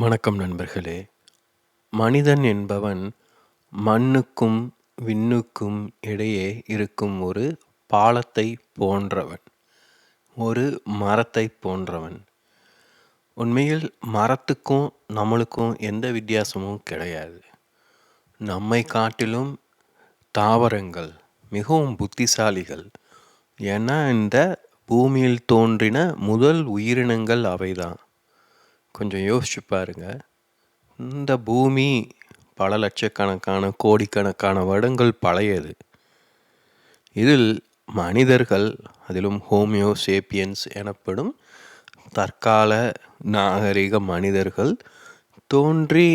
வணக்கம் நண்பர்களே. மனிதன் என்பவன் மண்ணுக்கும் விண்ணுக்கும் இடையே இருக்கும் ஒரு பாலத்தை போன்றவன். ஒரு மரத்தை போன்றவன். உண்மையில் மரத்துக்கும் நம்மளுக்கும் எந்த வித்தியாசமும் கிடையாது. நம்மை காட்டிலும் தாவரங்கள் மிகவும் புத்திசாலிகள். ஏன்னா இந்த பூமியில் தோன்றின முதல் உயிரினங்கள் அவைதான். கொஞ்சம் யோசிச்சு பாருங்க. இந்த பூமி பல லட்சக்கணக்கான கோடிக்கணக்கான வருடங்கள் பழையது. இதில் மனிதர்கள் அதிலும் ஹோமியோ சேப்பியன்ஸ் எனப்படும் தற்கால நாகரிக மனிதர்கள் தோன்றி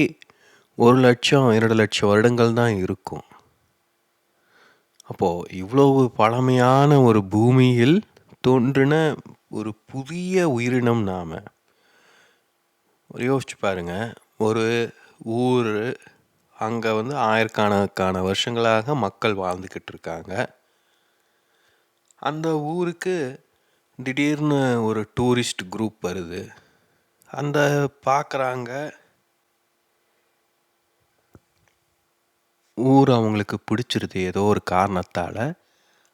ஒரு லட்சம் இரண்டு லட்சம் வருடங்கள் தான் இருக்கும். அப்போது இவ்வளவு பழமையான ஒரு பூமியில் தோன்றின ஒரு புதிய உயிரினம் நாம் யோசிச்சு பாருங்க. ஒரு ஊர் அங்கே வந்து ஆயிரக்கணக்கான வருஷங்களாக மக்கள் வாழ்ந்துக்கிட்டு இருக்காங்க. அந்த ஊருக்கு திடீர்னு ஒரு டூரிஸ்ட் குரூப் வருது. அந்த பார்க்குறாங்க ஊர் அவங்களுக்கு பிடிச்சிருது. ஏதோ ஒரு காரணத்தால்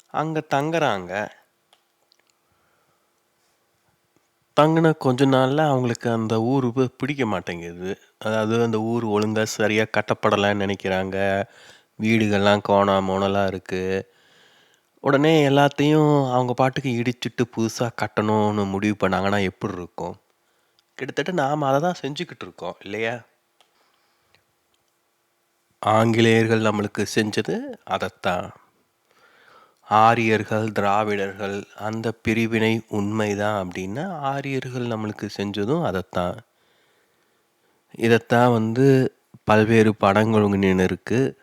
அங்கே தங்குறாங்க. தங்கின கொஞ்ச நாளில் அவங்களுக்கு அந்த ஊர் பிடிக்க மாட்டேங்குது. அதாவது அந்த ஊர் ஒழுங்காக சரியாக கட்டப்படலைன்னு நினைக்கிறாங்க. வீடுகள்லாம் கோணா மோனலாக இருக்குது உடனே எல்லாத்தையும் அவங்க பாட்டுக்கு இடிச்சிட்டு புதுசாக கட்டணும்னு முடிவு பண்ணாங்கன்னா எப்படி இருக்கும்? கிட்டத்தட்ட நாம் அதை தான் செஞ்சுக்கிட்டு இருக்கோம் இல்லையா? ஆங்கிலேயர்கள் நம்மளுக்கு செஞ்சது அதைத்தான். ஆரியர்கள் திராவிடர்கள் அந்த பிரிவினை உண்மைதான் அப்படின்னா ஆரியர்கள் நம்மளுக்கு செஞ்சதும் அதைத்தான். இதைத்தான் வந்து பல்வேறு படங்களுக்கு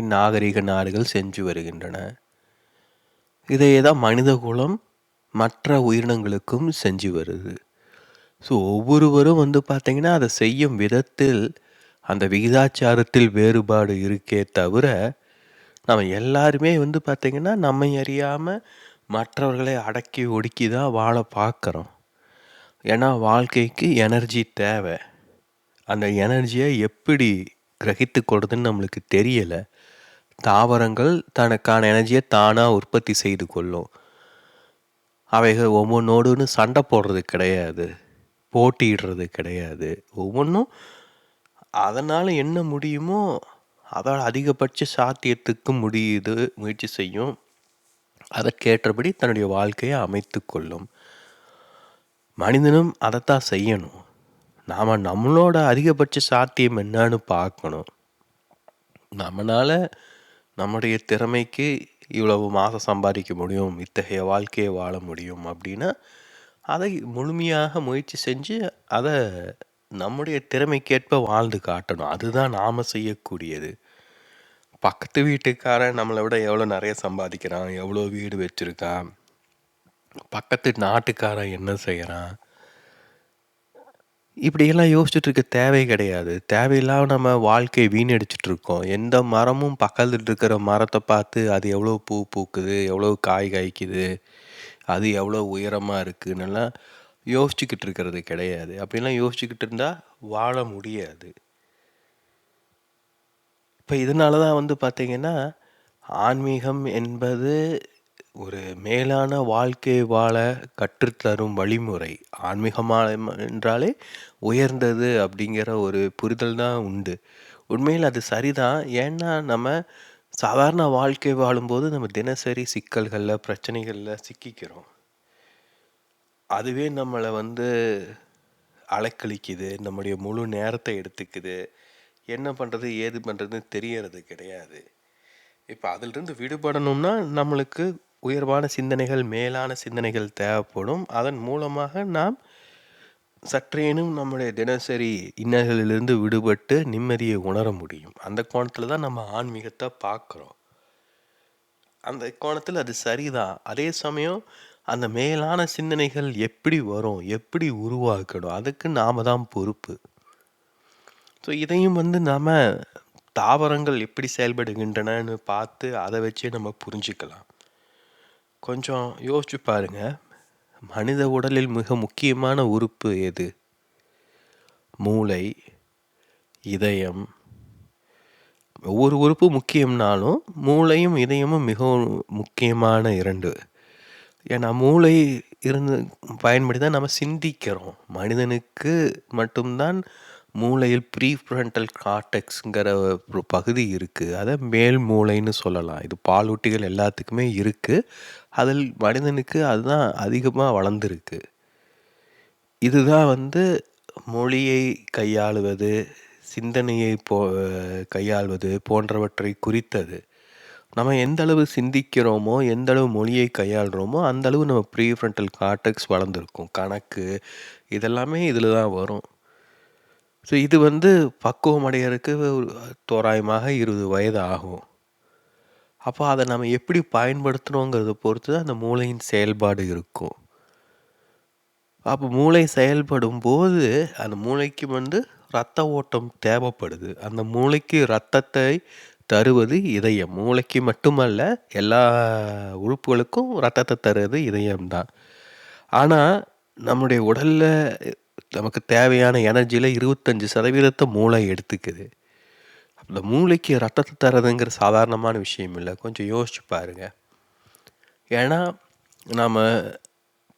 நாகரிக நாடுகள் செஞ்சு வருகின்றன. இதையே தான் மனித குலம் மற்ற உயிரினங்களுக்கும் செஞ்சு வருது. ஸோ ஒவ்வொருவரும் வந்து பார்த்திங்கன்னா அதை செய்யும் விதத்தில் அந்த விகிதாச்சாரத்தில் வேறுபாடு இருக்கே தவிர நம்ம எல்லாருமே வந்து பார்த்திங்கன்னா நம்மை அறியாமல் மற்றவர்களை அடக்கி ஒடுக்கி தான் வாழ பார்க்குறோம் ஏன்னா வாழ்க்கைக்கு எனர்ஜி தேவை. அந்த எனர்ஜியை எப்படி கிரகித்து கொடுதுன்னு நம்மளுக்கு தெரியலை. தாவரங்கள் தனக்கான எனர்ஜியை தானாக உற்பத்தி செய்து கொள்ளும். அவைகள் ஒவ்வொன்றோடுன்னு சண்டை போடுறது கிடையாது. போட்டியிடுறது கிடையாது. ஒவ்வொன்றும் அதனால் என்ன முடியுமோ அதோட அதிகபட்ச சாத்தியத்துக்கு முடியுது முயற்சி செய்யும். அதற்கேற்றபடி தன்னுடைய வாழ்க்கையை அமைத்து கொள்ளும். மனிதனும் அதைத்தான் செய்யணும். நாம் நம்மளோட அதிகபட்ச சாத்தியம் என்னன்னு பார்க்கணும். நம்மளால் நம்முடைய திறமைக்கு இவ்வளவு மாதம் சம்பாதிக்க முடியும் இத்தகைய வாழ்க்கையை வாழ முடியும் அப்படின்னா அதை முழுமையாக முயற்சி செஞ்சு அதை நம்முடைய திறமைக்கேற்ப வாழ்ந்து காட்டணும். அதுதான் நாம் செய்யக்கூடியது. பக்கத்து வீட்டுக்காரன் நம்மளை விட எவ்வளோ நிறைய சம்பாதிக்கிறான் எவ்வளோ வீடு வச்சுருக்கான் பக்கத்து நாட்டுக்காரன் என்ன செய்கிறான் இப்படியெல்லாம் யோசிச்சுட்டு இருக்க தேவை கிடையாது. தேவையில்லாம நம்ம வாழ்க்கையை வீணடிச்சிட்டு இருக்கோம் எந்த மரமும் பக்கத்தில் இருக்கிற மரத்தை பார்த்து அது எவ்வளோ பூ பூக்குது எவ்வளோ காய் காய்க்குது அது எவ்வளோ உயரமாக இருக்குன்னெல்லாம் யோசிச்சுக்கிட்டு இருக்கிறது கிடையாது. அப்படிலாம் யோசிச்சுக்கிட்டு இருந்தால் வாழ முடியாது. இப்போ இதனால தான் வந்து பார்த்திங்கன்னா ஆன்மீகம் என்பது ஒரு மேலான வாழ்க்கை வாழ கற்றுத்தரும் வழிமுறை. ஆன்மீகமாக என்றாலே உயர்ந்தது அப்படிங்கிற ஒரு புரிதல் தான் உண்டு. உண்மையில் அது சரிதான். ஏன்னா நம்ம சாதாரண வாழ்க்கை வாழும்போது நம்ம தினசரி சிக்கல்களில் பிரச்சனைகளில் சிக்கிக்கிறோம். அதுவே நம்மளை வந்து அலைக்கழிக்குது நம்முடைய முழு நேரத்தை எடுத்துக்குது. என்ன பண்ணுறது ஏது பண்ணுறதுன்னு தெரியறது கிடையாது. இப்போ அதிலிருந்து விடுபடணும்னா நம்மளுக்கு உயர்வான சிந்தனைகள் மேலான சிந்தனைகள் தேவைப்படும். அதன் மூலமாக நாம் சற்றேனும் நம்முடைய தினசரி இன்னல்களிலிருந்து விடுபட்டு நிம்மதியை உணர முடியும். அந்த கோணத்தில் தான் நம்ம ஆன்மீகத்தை பார்க்குறோம். அந்த கோணத்தில் அது சரிதான். அதே சமயம் அந்த மேலான சிந்தனைகள் எப்படி வரும் எப்படி உருவாக்கணும் அதுக்கு நாம் தான் பொறுப்பு. ஸோ இதையும் வந்து நாம் தாவரங்கள் எப்படி செயல்படுகின்றனன்னு பார்த்து அதை வச்சே நம்ம புரிஞ்சுக்கலாம். கொஞ்சம் யோசிச்சு பாருங்க. மனித உடலில் மிக முக்கியமான உறுப்பு எது? மூளை இதயம். ஒவ்வொரு உறுப்பு முக்கியம்னாலும் மூளையும் இதயமும் மிகவும் முக்கியமான இரண்டு. ஏன்னா மூளை இருந்து பயன்படி தான் நம்ம சிந்திக்கிறோம். மனிதனுக்கு மட்டும்தான் மூளையில் ப்ரீ ஃப்ரண்டல் கார்டெக்ஸுங்கிற ஒரு பகுதி இருக்குது அதை மேல் மூளைன்னு சொல்லலாம். இது பாலூட்டிகள் எல்லாத்துக்குமே இருக்குது அதில் மனிதனுக்கு அதுதான் அதிகமாக வளர்ந்துருக்கு. இதுதான் வந்து மொழியை கையாளுவது சிந்தனையை போ கையாள்வது போன்றவற்றை குறித்தது. நம்ம எந்த அளவு சிந்திக்கிறோமோ எந்த அளவு மொழியை கையாளுறோமோ அந்த அளவு நம்ம ப்ரீஃப்ரண்டல் கார்டெக்ஸ் வளர்ந்துருக்கும். கணக்கு இதெல்லாமே இதில் தான் வரும். ஸோ இது வந்து பக்குவம் அடையறதுக்கு ஒரு தோராயமாக இருபது வயது ஆகும். அப்போ அதை நம்ம எப்படி பயன்படுத்துகிறோங்கிறத பொறுத்து தான் அந்த மூளையின் செயல்பாடு இருக்கும். அப்போ மூளை செயல்படும் போது அந்த மூளைக்கு வந்து ரத்த ஓட்டம் தேவைப்படுது. அந்த மூளைக்கு ரத்தத்தை தருவது இதயம் மூளைக்கு மட்டுமல்ல எல்லா உறுப்புகளுக்கும் ரத்தத்தை தருவது இதயம்தான். ஆனால் நம்முடைய உடலில் நமக்கு தேவையான எனர்ஜியில் இருபத்தஞ்சி சதவீதத்தை மூளை எடுத்துக்குது. அந்த மூளைக்கு ரத்தத்தை தரதுங்கிற சாதாரணமான விஷயம் இல்லை. கொஞ்சம் யோசிச்சு பாருங்க. ஏன்னா நாம்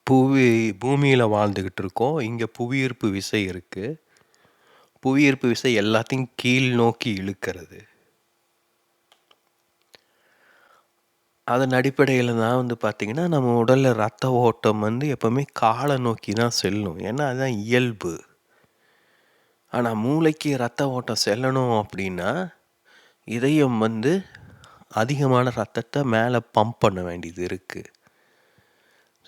புவி பூமியில் வாழ்ந்துக்கிட்டு இருக்கோம். இங்கே புவியீர்ப்பு விசை இருக்குது புவியீர்ப்பு விசை எல்லாத்தையும் கீழ் நோக்கி இழுக்கிறது. அதன் அடிப்படையில் தான் வந்து பார்த்திங்கன்னா நம்ம உடலில் ரத்த ஓட்டம் வந்து எப்போவுமே காலை நோக்கி தான் செல்லும். ஏன்னா அதுதான் இயல்பு. ஆனால் மூளைக்கு ரத்த ஓட்டம் செல்லணும் அப்படின்னா இதயம் வந்து அதிகமான ரத்தத்தை மேலே பம்ப் பண்ண வேண்டியது இருக்குது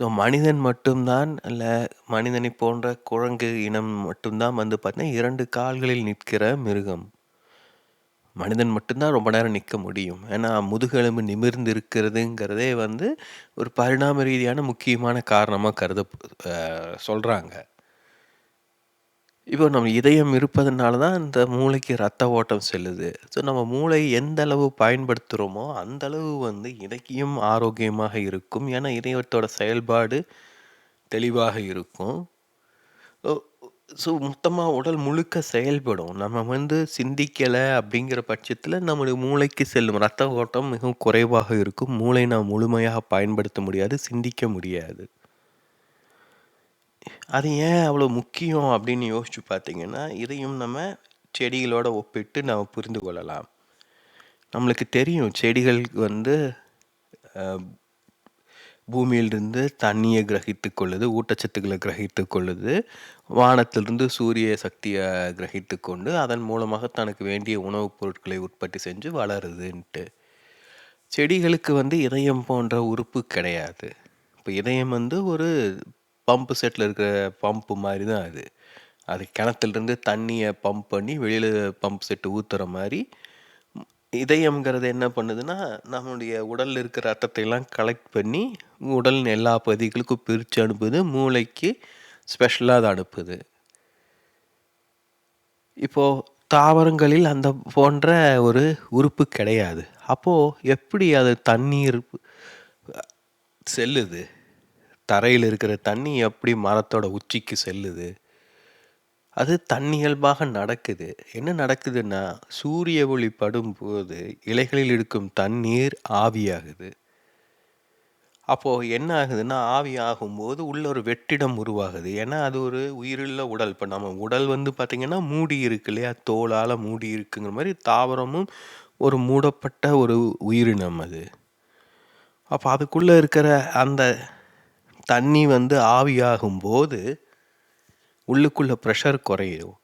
ஸோ மனிதன் மட்டும்தான் இல்லை மனிதனை போன்ற குரங்கு இனம் மட்டும்தான் வந்து பார்த்திங்கன்னா இரண்டு கால்களில் நிற்கிற மிருகம். மனிதன் மட்டும்தான் ரொம்ப நேரம் நிற்க முடியும். ஏன்னா முதுகெலும்பு நிமிர்ந்து இருக்கிறதுங்கிறதே வந்து ஒரு பரிணாம ரீதியான முக்கியமான காரணமாக கருத சொல்கிறாங்க இப்போ நம்ம இதயம் இருப்பதனால தான் இந்த மூளைக்கு ரத்த ஓட்டம் செல்லுது. ஸோ நம்ம மூளை எந்த அளவு பயன்படுத்துகிறோமோ அந்த அளவு வந்து இதயம் ஆரோக்கியமாக இருக்கும். ஏன்னா இதயத்தோட செயல்பாடு தெளிவாக இருக்கும். ஸோ ஸோ மொத்தமாக உடல் முழுக்க செயல்படும். நம்ம வந்து சிந்திக்கலை அப்படிங்கிற பட்சத்தில் நம்முடைய மூளைக்கு செல்லும். ரத்த ஓட்டம் மிகவும் குறைவாக இருக்கும். மூளை நாம் முழுமையாக பயன்படுத்த முடியாது சிந்திக்க முடியாது. அது ஏன் அவ்வளோ முக்கியம் அப்படின்னு யோசிச்சு பார்த்தீங்கன்னா இதையும் நம்ம செடிகளோட ஒப்பிட்டு நம்ம புரிந்து கொள்ளலாம். நம்மளுக்கு தெரியும் செடிகள் வந்து பூமியிலிருந்து தண்ணியை கிரகித்து கொள்ளுது ஊட்டச்சத்துக்களை கிரகித்து கொள்ளுது. வானத்திலிருந்து சூரிய சக்தியை கிரகித்து கொண்டு அதன் மூலமாக தனக்கு வேண்டிய உணவுப் பொருட்களை உற்பத்தி செஞ்சு வளருதுன்ட்டு. செடிகளுக்கு வந்து இதயம் போன்ற உறுப்பு கிடையாது. இப்போ இதயம் வந்து ஒரு பம்பு செட்டில் இருக்கிற பம்பு மாதிரி தான் அது. அது கிணத்துலேருந்து தண்ணியை பம்ப் பண்ணி வெளியில் பம்ப் செட்டு ஊற்றுற மாதிரி இதயம்ங்கிறது என்ன பண்ணுதுன்னா நம்மளுடைய உடலில் இருக்கிற ரத்தத்தை எல்லாம் கலெக்ட் பண்ணி உடல் எல்லா பகுதிகளுக்கும் பிரித்து அனுப்புது. மூளைக்கு ஸ்பெஷலாக அதை அனுப்புது இப்போது தாவரங்களில் அந்த போன்ற ஒரு உறுப்பு கிடையாது. அப்போது எப்படி அது தண்ணீர் செல்லுது? தரையில் இருக்கிற தண்ணி எப்படி மரத்தோட உச்சிக்கு செல்லுது? அது தன்னியல்பாக நடக்குது. என்ன நடக்குதுன்னா சூரிய ஒளி படும்போது இலைகளில் இருக்கும் தண்ணீர் ஆவியாகுது. அப்போது என்ன ஆகுதுன்னா ஆவி ஆகும்போது உள்ள ஒரு வெற்றிடம் உருவாகுது. ஏன்னா அது ஒரு உயிருள்ள உடல். இப்போ நம்ம உடல் வந்து பார்த்திங்கன்னா மூடி இருக்கு இல்லையா? தோலால் மூடி இருக்குங்கிற மாதிரி தாவரமும் ஒரு மூடப்பட்ட ஒரு உயிரினம் அது. அப்போ அதுக்குள்ளே இருக்கிற அந்த தண்ணி வந்து ஆவியாகும்போது உள்ளுக்குள்ளே ப்ரெஷர் குறையும்.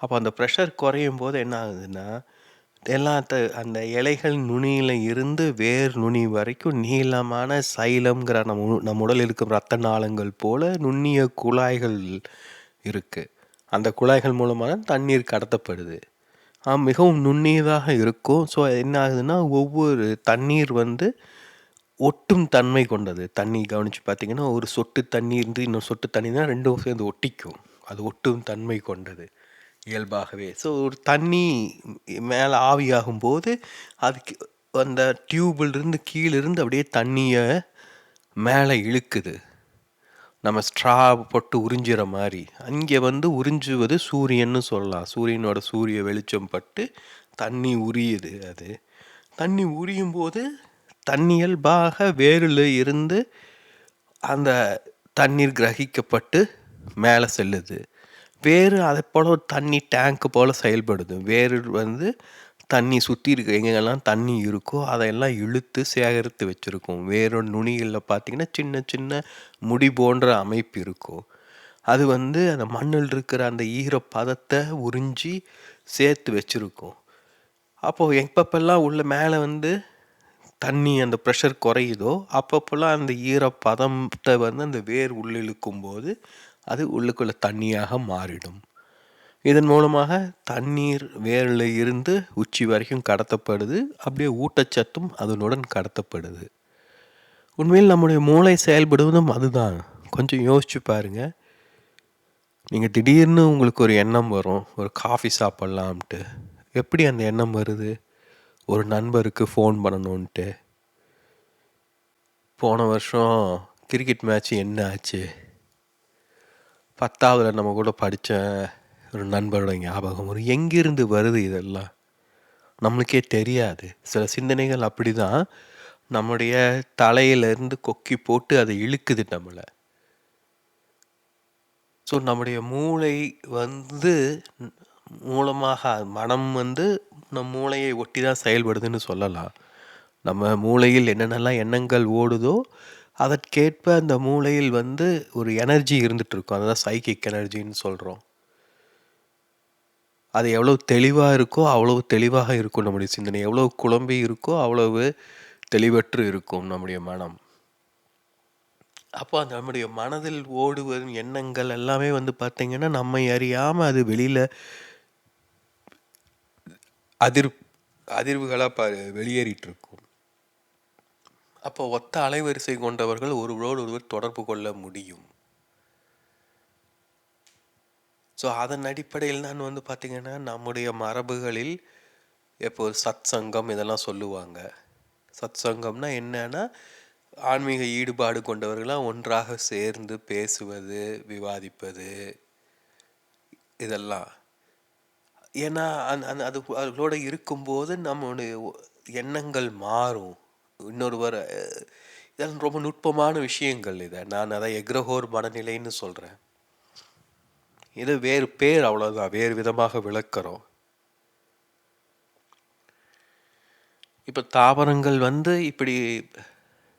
அப்போ அந்த ப்ரெஷர் குறையும் போது என்ன ஆகுதுன்னா எல்லாத்த அந்த இலைகள் நுனியில் இருந்து வேர் நுனி வரைக்கும் நீளமான சைலம்ங்கிற நம்ம நம்ம உடல் இருக்கும் ரத்த நாளங்கள் போல் நுண்ணிய குழாய்கள் இருக்குது அந்த குழாய்கள் மூலமாக தண்ணீர் கடத்தப்படுது. மிகவும் நுண்ணியதாக இருக்கும். ஸோ என்ன ஆகுதுன்னா ஒவ்வொரு தண்ணீர் வந்து ஒட்டும் தன்மை கொண்டது. தண்ணி கவனித்து பார்த்தீங்கன்னா ஒரு சொட்டு தண்ணி இருந்து இன்னொரு சொட்டு தண்ணி தான் ரெண்டும் சேர்ந்து ஒட்டிக்கும். அது ஒட்டும் தன்மை கொண்டது. இயல்பாகவே. ஸோ ஒரு தண்ணி மேலே ஆவியாகும் போது அதுக்கு அந்த டியூபிலிருந்து கீழிருந்து அப்படியே தண்ணியை மேலே இழுக்குது. நம்ம ஸ்ட்ரா போட்டு உறிஞ்சிற மாதிரி. அங்கே வந்து உறிஞ்சுவது சூரியன்னு சொல்லலாம். சூரியனோட சூரிய வெளிச்சம் பட்டு தண்ணி உரியுது அது. தண்ணி உரியும் போது தண்ணியல்பாக வேரில் இருந்து அந்த தண்ணீர் கிரகிக்கப்பட்டு மேலே செல்லுது. வேறு அதை போல் ஒரு தண்ணி டேங்க்கு போல் செயல்படுது. வேறு வந்து தண்ணி சுற்றி இருக்க எங்கெங்கெல்லாம் தண்ணி இருக்கோ அதையெல்லாம் இழுத்து சேகரித்து வச்சுருக்கும். வேறொரு நுனிகளில் பார்த்திங்கன்னா சின்ன சின்ன முடி போன்ற அமைப்பு இருக்கும். அது வந்து அந்த மண்ணில் இருக்கிற அந்த ஈரப்பதத்தை உறிஞ்சி சேர்த்து வச்சுருக்கும். அப்போது எப்பப்பெல்லாம் உள்ள மேலே வந்து தண்ணி அந்த ப்ரெஷர் குறையுதோ அப்பப்போல்லாம் அந்த ஈரப்பதத்தை வந்து அந்த வேர் உள்ளிழுக்கும் போது அது உள்ளுக்குள்ள தண்ணியாக மாறிடும். இதன் மூலமாக தண்ணீர் வேரில் இருந்து உச்சி வரைக்கும் கடத்தப்படுது. அப்படியே ஊட்டச்சத்தும் அதனுடன் கடத்தப்படுது. உண்மையில் நம்முடைய மூளை செயல்படுவதும் அதுதான். கொஞ்சம் யோசிச்சு பாருங்க. நீங்கள் திடீர்னு உங்களுக்கு ஒரு எண்ணம் வரும். ஒரு காஃபி சாப்பிட்லாம்ட்டு. எப்படி அந்த எண்ணம் வருது? ஒரு நண்பருக்கு ஃபோன் பண்ணணுன்ட்டு போன வருஷம் கிரிக்கெட் மேட்ச் என்ன ஆச்சு? பத்தாவதில் நம்ம கூட படித்த ஒரு நண்பரோட ஞாபகம் வரும். எங்கிருந்து வருது இதெல்லாம்? நம்மளுக்கே தெரியாது. சில சிந்தனைகள் அப்படி தான் நம்முடைய தலையிலேருந்து கொக்கி போட்டு அதை இழுக்குது நம்மளை. ஸோ நம்முடைய மூளை வந்து மூலமாக மனம் வந்து நம் மூளையை ஒட்டி தான் செயல்படுதுன்னு சொல்லலாம். நம்ம மூளையில் என்னென்னலாம் எண்ணங்கள் ஓடுதோ அதற்கேற்ப அந்த மூளையில் வந்து ஒரு எனர்ஜி இருந்துகிட்ருக்கும் அதுதான் சைக்கிக் எனர்ஜின்னு சொல்கிறோம் அது எவ்வளோ தெளிவாக இருக்கோ அவ்வளவு தெளிவாக இருக்கும் நம்முடைய சிந்தனை. எவ்வளோ குழம்பி இருக்கோ அவ்வளவு தெளிவற்று இருக்கும் நம்முடைய மனம். அப்போ அந்த நம்முடைய மனதில் ஓடுவதும் எண்ணங்கள் எல்லாமே வந்து பார்த்திங்கன்னா நம்மை அறியாமல் அது வெளியில் அதிர் அதிர்வுகளாக ப வெளியேறிட்டு இருக்கும் அப்போ ஒத்த அலைவரிசை கொண்டவர்கள் ஒருவரோடு ஒருவர் தொடர்பு கொள்ள முடியும். ஸோ அதன் அடிப்படையில் தான் வந்து பார்த்திங்கன்னா நம்முடைய மரபுகளில் இப்போ சத் சங்கம் இதெல்லாம் சொல்லுவாங்க. சத் சங்கம்னா என்னன்னா ஆன்மீக ஈடுபாடு கொண்டவர்களாம் ஒன்றாக சேர்ந்து பேசுவது விவாதிப்பது இதெல்லாம். ஏன்னா அந் அந்த அது அதோட இருக்கும்போது நம்மளுடைய எண்ணங்கள் மாறும். இன்னொருவர் இதெல்லாம் ரொம்ப நுட்பமான விஷயங்கள் இதை. நான் அதை எக்ரஹோர் மனநிலைன்னு சொல்கிறேன் இது வேறு பேர் அவ்வளோதான் வேறு விதமாக விளக்கிறோம். இப்போ தாவரங்கள் வந்து இப்படி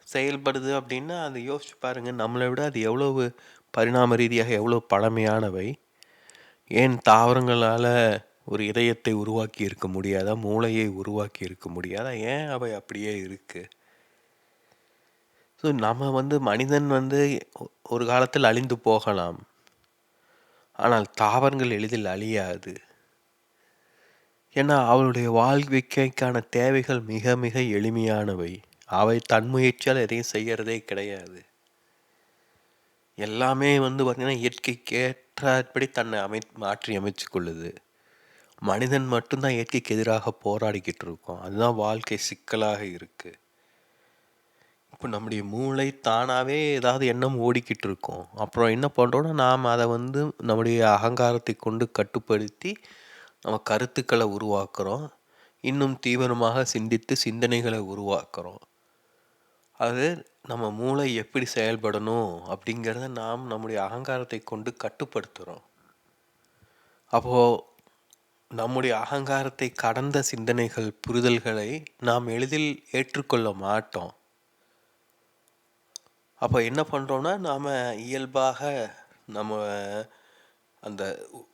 செயல்படுது அப்படின்னா அதை யோசிச்சு பாருங்கள் நம்மளை விட அது எவ்வளவு பரிணாம ரீதியாக எவ்வளோ பழமையானவை. ஏன் தாவரங்களால் ஒரு இதயத்தை உருவாக்கி இருக்க முடியாதா? மூளையை உருவாக்கி இருக்க முடியாதா? ஏன் அவை அப்படியே இருக்குது ஸோ நம்ம வந்து மனிதன் வந்து ஒரு காலத்தில் அழிந்து போகலாம். ஆனால் தாவரங்கள் எளிதில் அழியாது. ஏன்னா அவளுடைய வாழ்க்கைக்கான தேவைகள் மிக மிக எளிமையானவை. அவை தன் முயற்சியால் எதையும் செய்கிறதே கிடையாது. எல்லாமே வந்து பார்த்திங்கன்னா இயற்கைக்கேற்றபடி தன்னை அமை மாற்றி அமைச்சு கொள்ளுது. மனிதன் மட்டும்தான் இயற்கைக்கு எதிராக போராடிக்கிட்டு இருக்கோம். அதுதான் வாழ்க்கை சிக்கலாக இருக்குது இப்போ நம்முடைய மூளை தானாகவே ஏதாவது எண்ணம் ஓடிக்கிட்டு இருக்கோம். அப்புறம் என்ன பண்ணுறோன்னா நாம் அதை வந்து நம்முடைய அகங்காரத்தை கொண்டு கட்டுப்படுத்தி நம்ம கருத்துக்களை உருவாக்குறோம். இன்னும் தீவிரமாக சிந்தித்து சிந்தனைகளை உருவாக்குறோம். அது நம்ம மூளை எப்படி செயல்படணும் அப்படிங்கிறத நாம் நம்முடைய அகங்காரத்தை கொண்டு கட்டுப்படுத்துகிறோம் அப்போது நம்முடைய அகங்காரத்தை கடந்த சிந்தனைகள் புரிதல்களை நாம் எளிதில் ஏற்றுக்கொள்ள மாட்டோம். அப்போ என்ன பண்ணுறோன்னா நாம் இயல்பாக நம்ம அந்த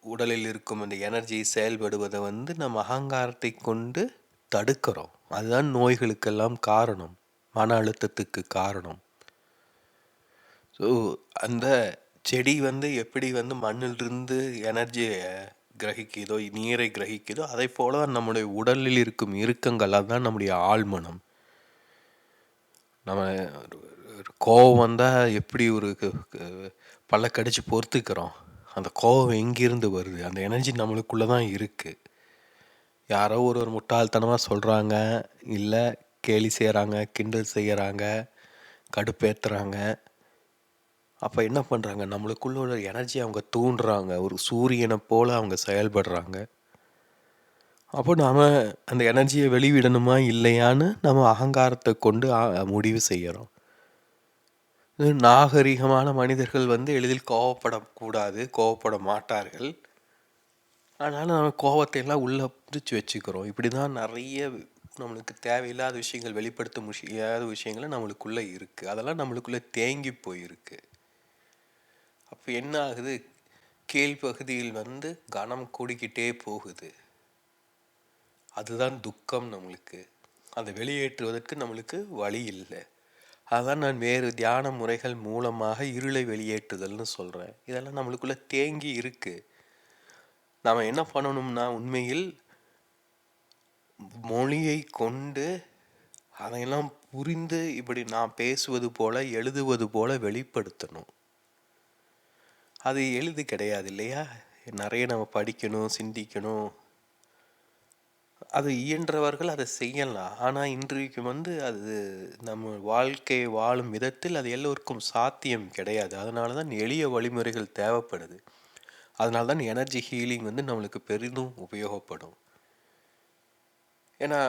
உடலில் இருக்கும் அந்த எனர்ஜி செயல்படுவதை வந்து நம்ம அகங்காரத்தை கொண்டு தடுக்கிறோம். அதுதான் நோய்களுக்கெல்லாம் காரணம். மன அழுத்தத்துக்கு காரணம். ஸோ அந்த செடி வந்து எப்படி வந்து மண்ணிலிருந்து எனர்ஜியை கிரகிக்குதோ நீரை கிரகிக்குதோ அதை போல தான் நம்முடைய உடலில் இருக்கும் இறுக்கங்கள் அதுதான் நம்முடைய ஆழ்மனம். நம்ம கோவம் வந்தால் எப்படி ஒரு பல்ல கடிச்சு பொறுத்துக்கிறோம்? அந்த கோவம் எங்கேருந்து வருது? அந்த எனர்ஜி நம்மளுக்குள்ளே தான் இருக்குது யாரோ ஒரு ஒரு முட்டாள்தனமாக சொல்கிறாங்க இல்லை கேலி செய்கிறாங்க கிண்டல் செய்கிறாங்க கடுப்பேற்றுறாங்க அப்போ என்ன பண்ணுறாங்க நம்மளுக்குள்ள உள்ள எனர்ஜி அவங்க தூண்டுறாங்க. ஒரு சூரியனை போல் அவங்க செயல்படுறாங்க. அப்போ நாம் அந்த எனர்ஜியை வெளிவிடணுமா? இல்லையான்னு நம்ம அகங்காரத்தை கொண்டு முடிவு செய்கிறோம் இது நாகரிகமான மனிதர்கள் வந்து எளிதில் கோவப்படக்கூடாது கோவப்பட மாட்டார்கள். அதனால் நம்ம கோவத்தை எல்லாம் உள்ளே பிடிச்சி வச்சுக்கிறோம். இப்படி தான் நிறைய நம்மளுக்கு தேவையில்லாத விஷயங்கள் வெளிப்படுத்த முடியாத விஷயங்கள் நம்மளுக்குள்ளே இருக்குது அதெல்லாம் நம்மளுக்குள்ளே தேங்கி போயிருக்கு. அப்போ என்ன ஆகுது? கீழ்ப்பகுதியில் வந்து கனம் கூடிக்கிட்டே போகுது. அதுதான் துக்கம் நம்மளுக்கு. அதை வெளியேற்றுவதற்கு நம்மளுக்கு வழி இல்லை. அதான் நான் வேறு தியான முறைகள் மூலமாக இருளை வெளியேற்றுதல்னு சொல்கிறேன் இதெல்லாம் நம்மளுக்குள்ளே தேங்கி இருக்குது நாம் என்ன பண்ணணும்னா உண்மையில் மொழியை கொண்டு அதையெல்லாம் புரிந்து இப்படி நான் பேசுவது போல் எழுதுவது போல் வெளிப்படுத்தணும். அது எளிது கிடையாது இல்லையா? நிறைய நம்ம படிக்கணும் சிந்திக்கணும். அது இயன்றவர்கள் அதை செய்யலாம். ஆனால் இன்றைக்கு வந்து அது நம்ம வாழ்க்கை வாழும் விதத்தில் அது எல்லோருக்கும் சாத்தியம் கிடையாது. அதனால தான் எளிய வழிமுறைகள் தேவைப்படுது. அதனால தான் எனர்ஜி ஹீலிங் வந்து நம்மளுக்கு பெரிதும் உபயோகப்படும். ஏன்னா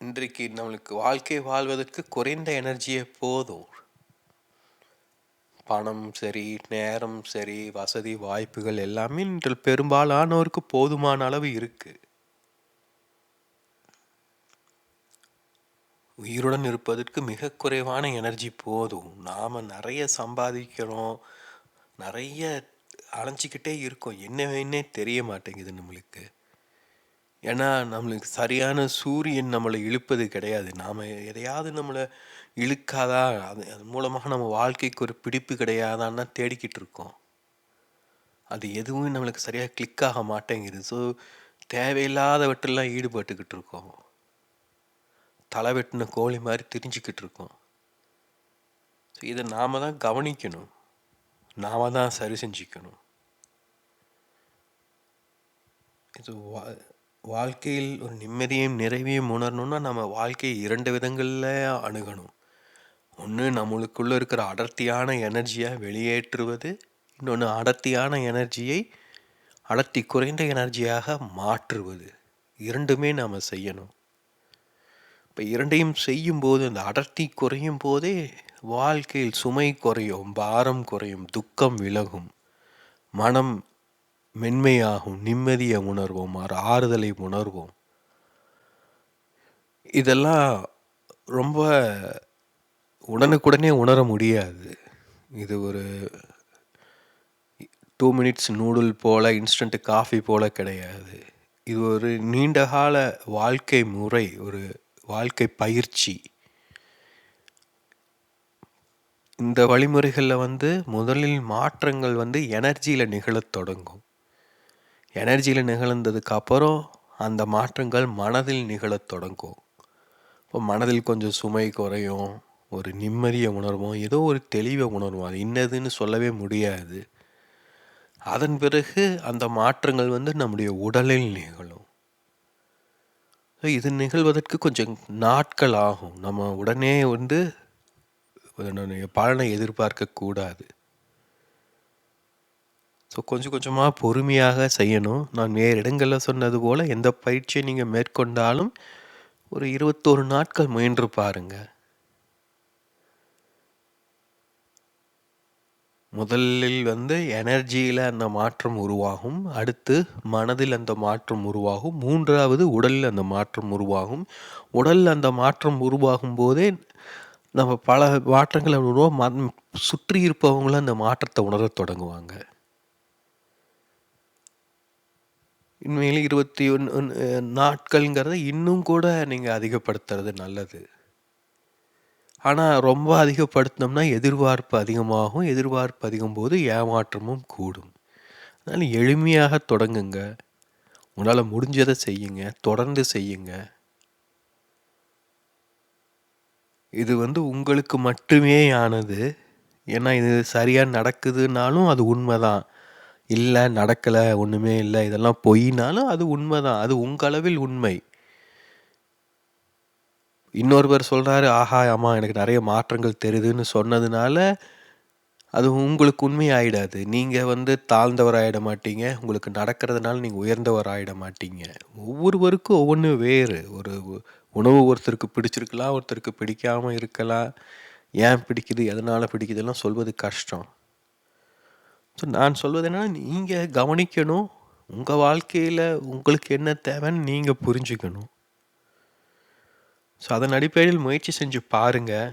இன்றைக்கு நம்மளுக்கு வாழ்க்கை வாழ்வதற்கு குறைந்த எனர்ஜியே போதும். பணம் சரி நேரம் சரி வசதி வாய்ப்புகள் எல்லாமே இன்று பெரும்பாலானோருக்கு போதுமான அளவு இருக்குது உயிருடன் இருப்பதற்கு மிக குறைவான எனர்ஜி போதும். நாம் நிறைய சம்பாதிக்கிறோம் நிறைய அலைஞ்சிக்கிட்டே இருக்கோம். என்ன வேணே தெரிய மாட்டேங்குது நம்மளுக்கு. ஏன்னா நம்மளுக்கு சரியான சூரியன் நம்மளை இழுப்பது கிடையாது. நாம் எதையாவது நம்மளை இழுக்காதா? அது அது மூலமாக நம்ம வாழ்க்கைக்கு ஒரு பிடிப்பு கிடையாதான்னு தேடிக்கிட்டு இருக்கோம். அது எதுவும் நம்மளுக்கு சரியாக கிளிக் ஆக மாட்டேங்குது. ஸோ தேவையில்லாதவற்றெல்லாம் ஈடுபட்டுக்கிட்டு இருக்கோம். தலை வெட்டின கோழி மாதிரி திரிஞ்சுக்கிட்டு இருக்கோம். ஸோ இதை நாம் தான் கவனிக்கணும். நாம தான் சரி செஞ்சுக்கணும். இது வா வாழ்க்கையில் ஒரு நிம்மதியையும் நிறைவையும் உணரணும்னா நம்ம வாழ்க்கையை இரண்டு விதங்களில் அணுகணும். ஒன்று நம்மளுக்குள்ளே இருக்கிற அடர்த்தியான எனர்ஜியை வெளியேற்றுவது இன்னொன்று அடர்த்தியான எனர்ஜியை அடர்த்தி குறைந்த எனர்ஜியாக மாற்றுவது. இரண்டுமே நாம் செய்யணும். இப்போ இரண்டையும் செய்யும்போது அந்த அடர்த்தி குறையும் போதே வாழ்க்கையில் சுமை குறையும் பாரம் குறையும் துக்கம் விலகும். மனம் மென்மையாகும் நிம்மதியை உணர்வோம் ஆறு- ஆறுதலை உணர்வோம். இதெல்லாம் ரொம்ப உடனுக்குடனே உணர முடியாது. இது ஒரு டூ மினிட்ஸ் நூடுல் போல் இன்ஸ்டன்ட் காஃபி போல் கிடையாது. இது ஒரு நீண்டகால வாழ்க்கை முறை ஒரு வாழ்க்கை பயிற்சி. இந்த வழிமுறைகளில் வந்து முதலில் மாற்றங்கள் வந்து எனர்ஜியில் நிகழத் தொடங்கும். எனர்ஜியில் நிகழ்ந்ததுக்கு அப்புறம் அந்த மாற்றங்கள் மனதில் நிகழத் தொடங்கும். இப்போ மனதில் கொஞ்சம் சுமை குறையும். ஒரு நிம்மதியை உணர்வோம் ஏதோ ஒரு தெளிவை உணர்வோம் அது இன்னதுன்னு சொல்லவே முடியாது. அதன் பிறகு அந்த மாற்றங்கள் வந்து நம்முடைய உடலில் நிகழும். இது நிகழ்வதற்கு கொஞ்சம் நாட்கள் ஆகும். நம்ம உடனே வந்து பலனை எதிர்பார்க்கக்கூடாது ஸோ கொஞ்சம் கொஞ்சமாக பொறுமையாக செய்யணும். நான் வேறு இடங்களில் சொன்னது போல் எந்த பயிற்சியை நீங்கள் மேற்கொண்டாலும் ஒரு இருபத்தோரு நாட்கள் முயன்று பாருங்கள் முதலில் வந்து எனர்ஜியில் அந்த மாற்றம் உருவாகும். அடுத்து மனதில் அந்த மாற்றம் உருவாகும். மூன்றாவது உடலில் அந்த மாற்றம் உருவாகும். உடலில் அந்த மாற்றம் உருவாகும் போதே நம்ம பல மாற்றங்களை உருவாக ம- சுற்றி இருப்பவங்களும் அந்த மாற்றத்தை உணரத் தொடங்குவாங்க. உண்மையில் இருபத்தி ஒன்று நாட்கள்ங்கிறத இன்னும் கூட நீங்கள் அதிகப்படுத்துறது நல்லது. ஆனால் ரொம்ப அதிகப்படுத்தினோம்னா எதிர்பார்ப்பு அதிகமாகும். எதிர்பார்ப்பு அதிகம் போது ஏமாற்றமும் கூடும். அதனால் எளிமையாக தொடங்குங்க. உங்களால் முடிஞ்சதை செய்யுங்க. தொடர்ந்து செய்யுங்க. இது வந்து உங்களுக்கு மட்டுமே ஆனது. ஏன்னா இது சரியாக நடக்குதுனாலும் அது உண்மைதான். இல்லை நடக்கலை ஒன்றுமே இல்லை. இதெல்லாம் பொய்னாலும் அது உண்மைதான். அது உங்களவில் உண்மை. இன்னொருவர் சொல்கிறாரு ஆஹா அம்மா எனக்கு நிறைய மாற்றங்கள் தெரியுதுன்னு சொன்னதுனால அது உங்களுக்கு உண்மையாயிடாது. நீங்கள் வந்து தாழ்ந்தவர் ஆகிட மாட்டீங்க. உங்களுக்கு நடக்கிறதுனால நீங்கள் உயர்ந்தவர் ஆகிட மாட்டீங்க. ஒவ்வொருவருக்கும் ஒவ்வொன்றும் வேறு. ஒரு உணவு ஒருத்தருக்கு பிடிச்சிருக்கலாம், ஒருத்தருக்கு பிடிக்காமல் இருக்கலாம். ஏன் பிடிக்குது? எதனால் பிடிக்குதுலாம் சொல்வது கஷ்டம். ஸோ நான் சொல்வது என்னென்னா நீங்கள் கவனிக்கணும். உங்கள் வாழ்க்கையில் உங்களுக்கு என்ன தேவைன்னு நீங்கள் புரிஞ்சுக்கணும். ஸோ அதன் அடிப்படையில் முயற்சி செஞ்சு பாருங்கள்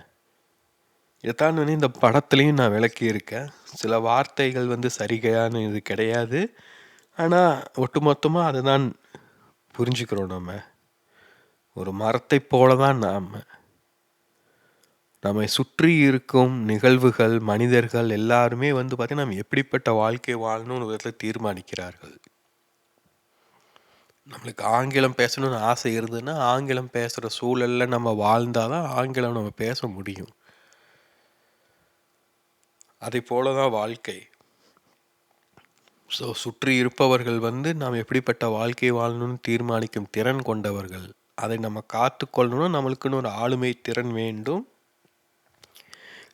இதைத்தான் வந்து இந்த படத்துலேயும் நான் விளக்கியிருக்கேன். சில வார்த்தைகள் வந்து சரியான இது கிடையாது. ஆனால் ஒட்டுமொத்தமாக அதை அதுதான் புரிஞ்சுக்கிறோம் நம்ம. ஒரு மரத்தைப் போல தான் நாம் நம்மை சுற்றி இருக்கும் நிகழ்வுகள், மனிதர்கள் எல்லாருமே வந்து பார்த்தீங்கன்னா, நம்ம எப்படிப்பட்ட வாழ்க்கை வாழணும்னு ஒரு தீர்மானிக்கிறார்கள். நம்மளுக்கு ஆங்கிலம் பேசணும்னு ஆசை இருந்ததுன்னா, ஆங்கிலம் பேசுற சூழல்ல நம்ம வாழ்ந்தா தான் ஆங்கிலம் நம்ம பேச முடியும். அதைப் போல தான் வாழ்க்கை. ஸோ சுற்றி இருப்பவர்கள் வந்து நாம் எப்படிப்பட்ட வாழ்க்கை வாழணும்னு தீர்மானிக்கும் திறன் கொண்டவர்கள். அதை நம்ம காத்துக்கொள்ளணும்னா நம்மளுக்குன்னு ஒரு ஆளுமை திறன் வேண்டும்.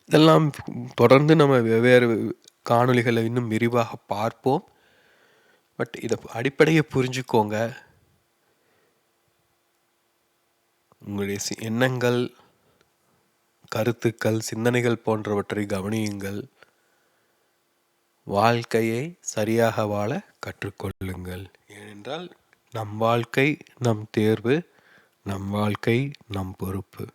இதெல்லாம் தொடர்ந்து நம்ம வெவ்வேறு காணொளிகளை இன்னும் விரிவாக பார்ப்போம். பட் இத அடிப்படைய புரிஞ்சுக்கோங்க. உங்களுடைய சி எண்ணங்கள், கருத்துக்கள், சிந்தனைகள் போன்றவற்றை கவனியுங்கள். வாழ்க்கையை சரியாக வாழ கற்றுக்கொள்ளுங்கள். ஏனென்றால் நம் வாழ்க்கை நம் தேர்வு. நம் வாழ்க்கை நம் பொறுப்பு.